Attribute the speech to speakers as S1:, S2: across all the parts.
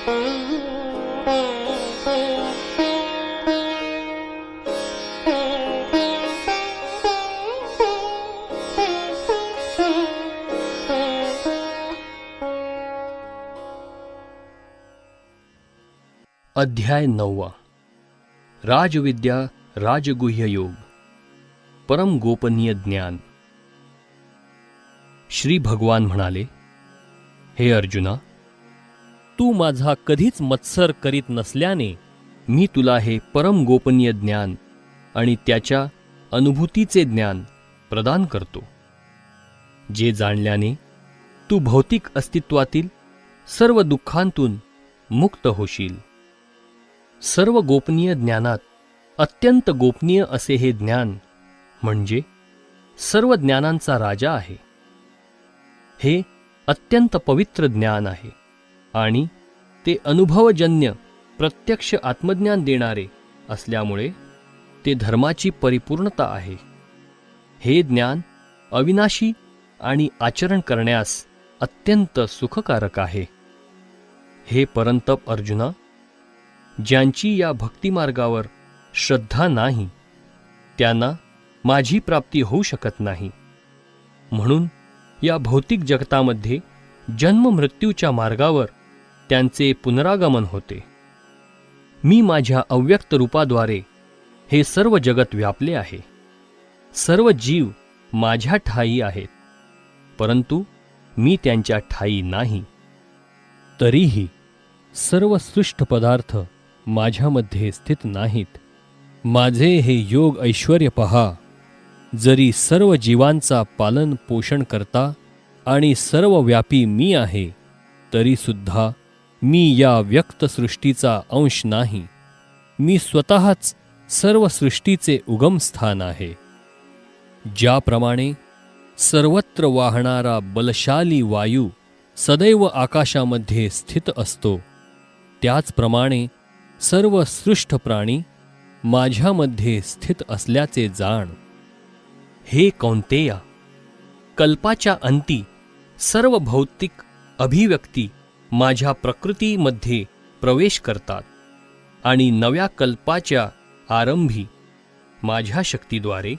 S1: अध्याय नववा। राजविद्या राजगुह्य योग। परम गोपनीय ज्ञान। श्री भगवान म्हणाले हे अर्जुना तू माझा कधीच मत्सर करीत नसल्याने मी तुला हे परम गोपनीय ज्ञान आणि त्याच्या अनुभूतीचे ज्ञान प्रदान करतो. जे जाणल्याने तू भौतिक अस्तित्वातील सर्व दुःखांतून मुक्त होशील. सर्व गोपनीय ज्ञानात अत्यंत गोपनीय असे हे ज्ञान म्हणजे सर्व ज्ञानांचा राजा आहे. हे अत्यंत पवित्र ज्ञान आहे. आणि ते अनुभवजन्य प्रत्यक्ष आत्मज्ञान देणारे असल्यामुळे ते धर्माची परिपूर्णता आहे. हे ज्ञान अविनाशी आणि आचरण करण्यास अत्यंत सुखकारक आहे. हे परंतप अर्जुना ज्यांची या भक्तिमार्गावर श्रद्धा नाही त्यांना माझी प्राप्ती होऊ शकत नाही. म्हणून या भौतिक जगतामध्ये जन्म मृत्यूच्या मार्गावर त्यांचे पुनरागमन होते. मी माझ्या अव्यक्त रूपाद्वारे हे सर्व जगत व्यापले आहे. सर्व जीव माझ्या ठाई आहेत. परंतु मी त्यांच्या ठाई नाही. तरीही सर्व सृष्ट पदार्थ माझ्यामध्ये स्थित नाहीत. माझे हे योग ऐश्वर पहा. जरी सर्व जीवांचा पालन पोषण करता आणि सर्व व्यापी मी आहे तरीसुद्धा मी या व्यक्त सृष्टीचा अंश नाही. मी स्वतःच सर्व सृष्टीचे उगमस्थान आहे. ज्याप्रमाणे सर्वत्र वाहणारा बलशाली वायू सदैव आकाशामध्ये स्थित असतो. त्याचप्रमाणे सर्व सृष्ट प्राणी माझ्यामध्ये स्थित असल्याचे जाण. हे कौंतेया कल्पाच्या अंती सर्व भौतिक अभिव्यक्ती माझ्या प्रकृतीमध्ये प्रवेश करतात आणि नव्या कल्पाच्या आरंभी माझ्या शक्तीद्वारे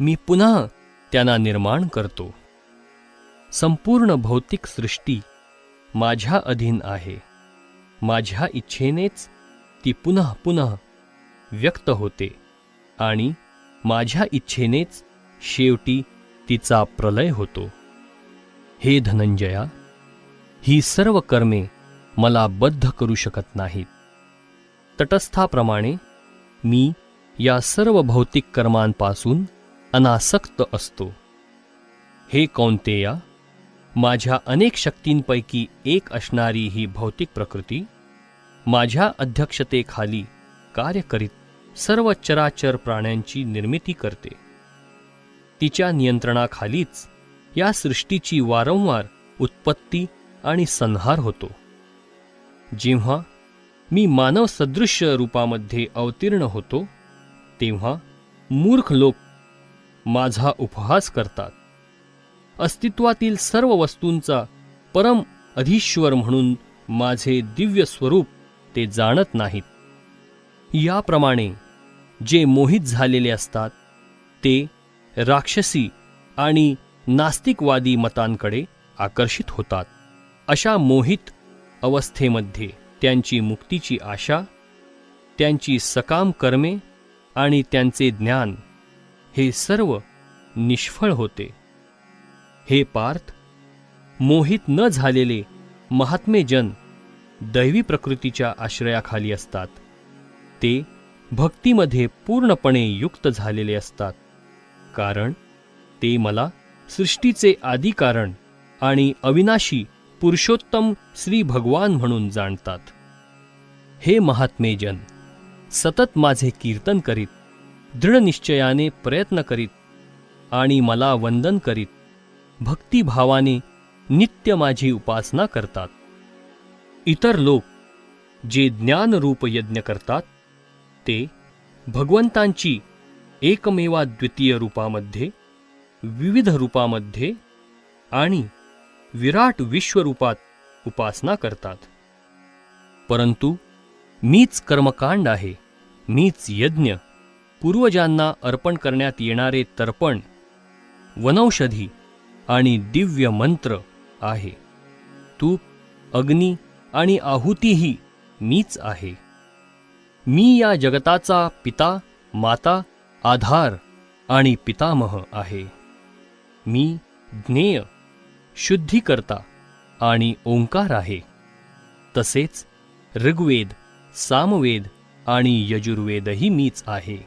S1: मी पुन्हा त्यांना निर्माण करतो. संपूर्ण भौतिक सृष्टी माझ्या अधीन आहे. माझ्या इच्छेनेच ती पुन्हा पुन्हा व्यक्त होते आणि माझ्या इच्छेनेच शेवटी तिचा प्रलय होतो. हे धनंजया ही सर्व कर्मे मला बद्ध करू शकत नाहीत. तटस्थाप्रमाणे मी या सर्व भौतिक कर्मांपासून अनासक्त असतो. हे कौंतेया माझ्या अनेक शक्तींपैकी एक असणारी ही भौतिक प्रकृती माझ्या अध्यक्षतेखाली कार्य करीत सर्व चराचर प्राण्यांची निर्मिती करते. तिच्या नियंत्रणाखालीच या सृष्टीची वारंवार उत्पत्ती आणि संहार होतो. जेव्हा मी मानव सदृश्य रूपामध्ये अवतीर्ण होतो तेव्हा मूर्ख लोक माझा उपहास करतात. अस्तित्वातील सर्व वस्तूंचा परम अधीश्वर म्हणून माझे दिव्य स्वरूप ते जाणत नाहीत. याप्रमाणे जे मोहित झालेले असतात ते राक्षसी आणि नास्तिकवादी मतांकडे आकर्षित होतात. अशा मोहित अवस्थेमध्ये त्यांची मुक्तीची आशा त्यांची सकाम कर्मे आणि त्यांचे ज्ञान हे सर्व निष्फळ होते. हे पार्थ मोहित न झालेले महात्मे जन दैवी प्रकृतीच्या आश्रयाखाली असतात. ते भक्तीमध्ये पूर्णपणे युक्त झालेले असतात. कारण ते मला सृष्टीचे आदिकारण आणि अविनाशी पुरुषोत्तम श्री भगवान म्हणून जाणतात. हे महात्मे जन सतत माझे कीर्तन करीत दृढनिश्चयाने प्रयत्न करीत आणि मला वंदन करीत भक्तिभावाने नित्य माझी उपासना करतात. इतर लोक जे ज्ञानरूप यज्ञ करतात ते भगवंतांची एकमेवा द्वितीय रूपामध्ये विविध रूपामध्ये आणि विराट विश्वरूपात उपासना करतात. परंतु मीच कर्मकांड आहे मीच यज्ञ पूर्वजांना अर्पण करण्यात येणारे तर्पण वनौषधी आणि दिव्य मंत्र आहे. तूप अग्नी आणि आहुतीही मीच आहे. मी या जगताचा पिता माता आधार आणि पितामह आहे. मी ज्ञेय शुद्धीकर्ता आणि ओंकार आहे. तसेच ऋग्वेद सामवेद आणि यजुर्वेदही मीच आहे.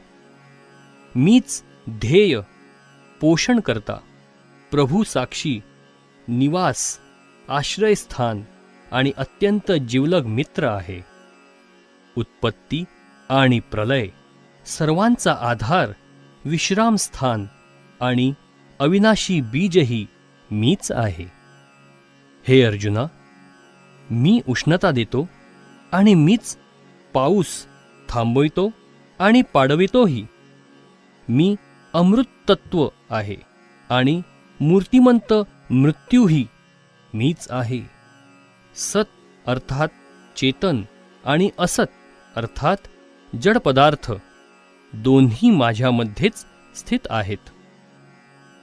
S1: मीच ध्येय पोषणकर्ता प्रभू साक्षी निवास आश्रयस्थान आणि अत्यंत जिवलग मित्र आहे. उत्पत्ती आणि प्रलय सर्वांचा आधार विश्रामस्थान आणि अविनाशी बीजही मीच आहे. हे अर्जुना मी उष्णता देतो आणि मीच पाऊस थांबवितो आणि पाडवितोही. मी अमृतत्व आहे आणि मूर्तिमंत मृत्यूही मीच आहे. सत अर्थात चेतन आणि असत अर्थात जड पदार्थ दोन्ही माझ्यामध्येच स्थित आहेत.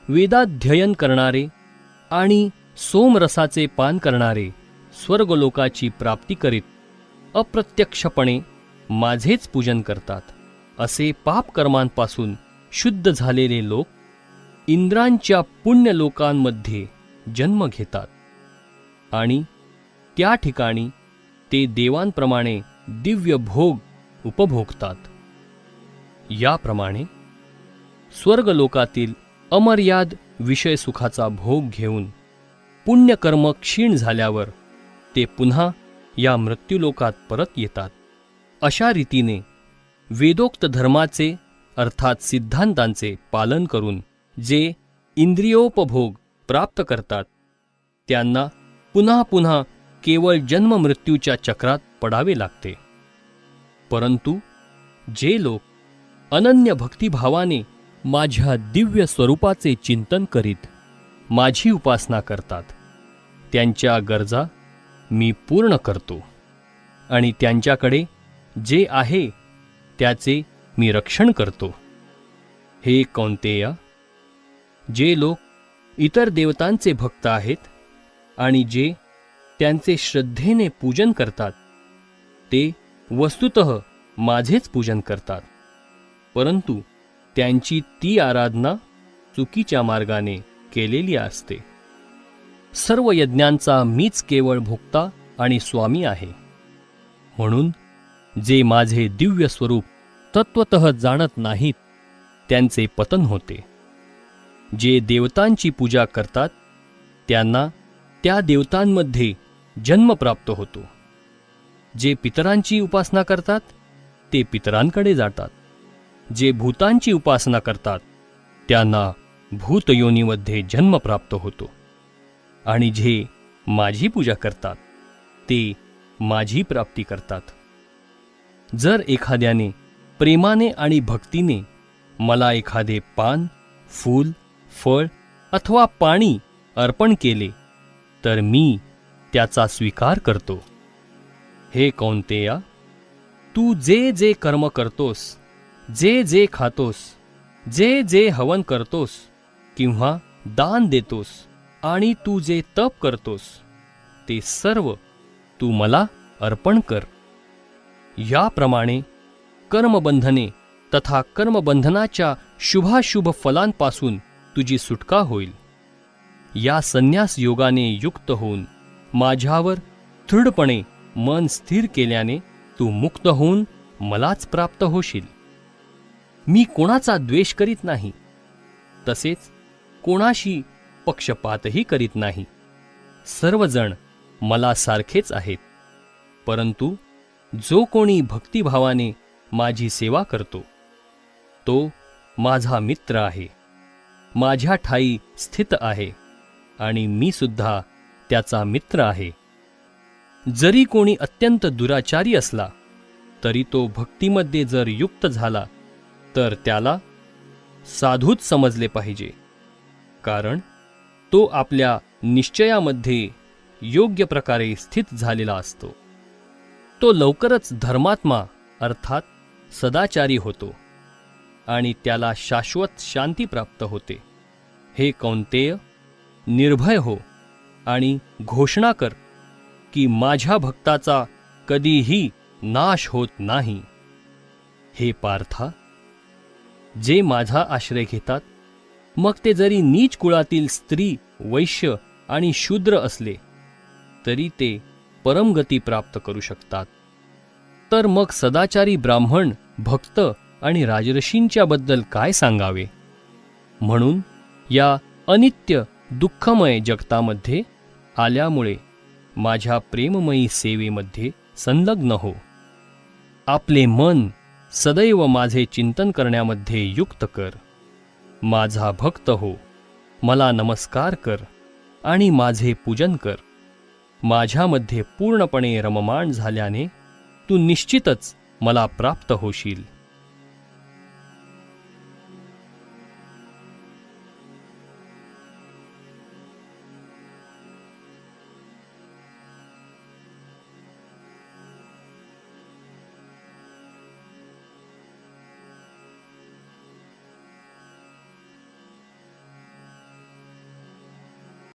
S1: वेदाध्ययन करणारे आणि सोमरसाचे पान करणारे स्वर्गलोकाची प्राप्ती करीत अप्रत्यक्षपणे माझेच पूजन करतात. असे पापकर्मांपासून शुद्ध झालेले लोक इंद्रांच्या पुण्यलोकांमध्ये जन्म घेतात. आणि त्या ठिकाणी ते देवांप्रमाणे दिव्य भोग उपभोगतात. याप्रमाणे स्वर्गलोकातील अमर्याद विषय सुखाचा भोग घेऊन पुण्यकर्म क्षीण झाल्यावर ते पुन्हा या मृत्यूलोकात परत येतात. अशा रीतीने वेदोक्त धर्माचे अर्थात सिद्धांतांचे पालन करून जे इंद्रियोपभोग प्राप्त करतात त्यांना पुन्हा पुन्हा केवळ जन्ममृत्यूच्या चक्रात पडावे लागते. परंतु जे लोक अनन्य भक्तिभावाने माझ्या दिव्य स्वरूपाचे चिंतन करीत माझी उपासना करतात. त्यांच्या गरजा मी पूर्ण करतो. आणि त्यांच्याकडे जे आहे त्याचे मी रक्षण करतो. हे कौंतेया जे लोक इतर देवतांचे भक्त आहेत आणि जे त्यांचे श्रद्धेने पूजन करतात ते वस्तुत माझेच पूजन करतात. परंतु त्यांची ती आराधना चुकीच्या मार्गाने केलेली असते. सर्व यज्ञांचा मीच केवळ भोक्ता आणि स्वामी आहे. म्हणून जे माझे दिव्य स्वरूप तत्वत जाणत नाहीत त्यांचे पतन होते. जे देवतांची पूजा करतात त्यांना त्या देवतांमध्ये जन्म प्राप्त होतो. जे पितरांची उपासना करतात ते पितरांकडे जातात. जे भूतांची उपासना करतात त्यांना भूतयोनीमध्ये जन्म प्राप्त होतो. आणि जे माझी पूजा करतात ते माझी प्राप्ती करतात. जर एखाद्याने प्रेमाने आणि भक्तीने मला एखादे पान फूल फळ अथवा पाणी अर्पण केले तर मी त्याचा स्वीकार करतो. हे कौंतेया तू जे जे कर्म करतोस जे जे खातोस जे जे हवन करतोस किंवा दान देतोस आणि तू जे तप करतोस ते सर्व तू मला अर्पण कर. याप्रमाणे कर्मबंधने तथा कर्मबंधनाच्या शुभाशुभ फलांपासून तुझी सुटका होईल. या संन्यास योगाने युक्त होऊन माझ्यावर दृढपणे मन स्थिर केल्याने तू मुक्त होऊन मलाच प्राप्त होशील. मी कोणाचा द्वेष करीत नाही. तसेच कोणाशी पक्षपातही करीत नाही. सर्वजण मला सारखेच आहेत. परंतु जो कोणी भक्तिभावाने माझी सेवा करतो तो माझा मित्र आहे. माझ्या ठाई स्थित आहे आणि मी सुद्धा त्याचा मित्र आहे. जरी कोणी अत्यंत दुराचारी असला तरी तो भक्तीमध्ये जर युक्त झाला तर त्याला साधूच समजले पाहिजे कारण तो आपल्या निश्चयामध्ये योग्य प्रकारे स्थित झालेला असतो. तो लवकरच धर्मात्मा अर्थात सदाचारी होतो आणि त्याला शाश्वत शांती प्राप्त होते. हे कौंतेय निर्भय हो आणि घोषणा कर की माझ्या भक्ताचा कधीही नाश होत नाही. हे पार्था जे माझा आश्रय घेतात. मग ते जरी नीच कुळातील स्त्री वैश्य आणि शूद्र असले तरी ते परमगती प्राप्त करू शकतात. तर मग सदाचारी ब्राह्मण भक्त आणि राजर्षींच्या बद्दल काय सांगावे? म्हणून या अनित्य दुःखमय जगतामध्ये आल्यामुळे माझ्या प्रेममयी सेवेमध्ये संलग्न हो. आपले मन सदैव माझे चिंतन करण्यामध्ये युक्त कर. माझा भक्त हो मला नमस्कार कर आणि माझे पूजन कर. माझ्यामध्ये पूर्णपणे रममाण झाल्याने तू निश्चितच मला प्राप्त होशील.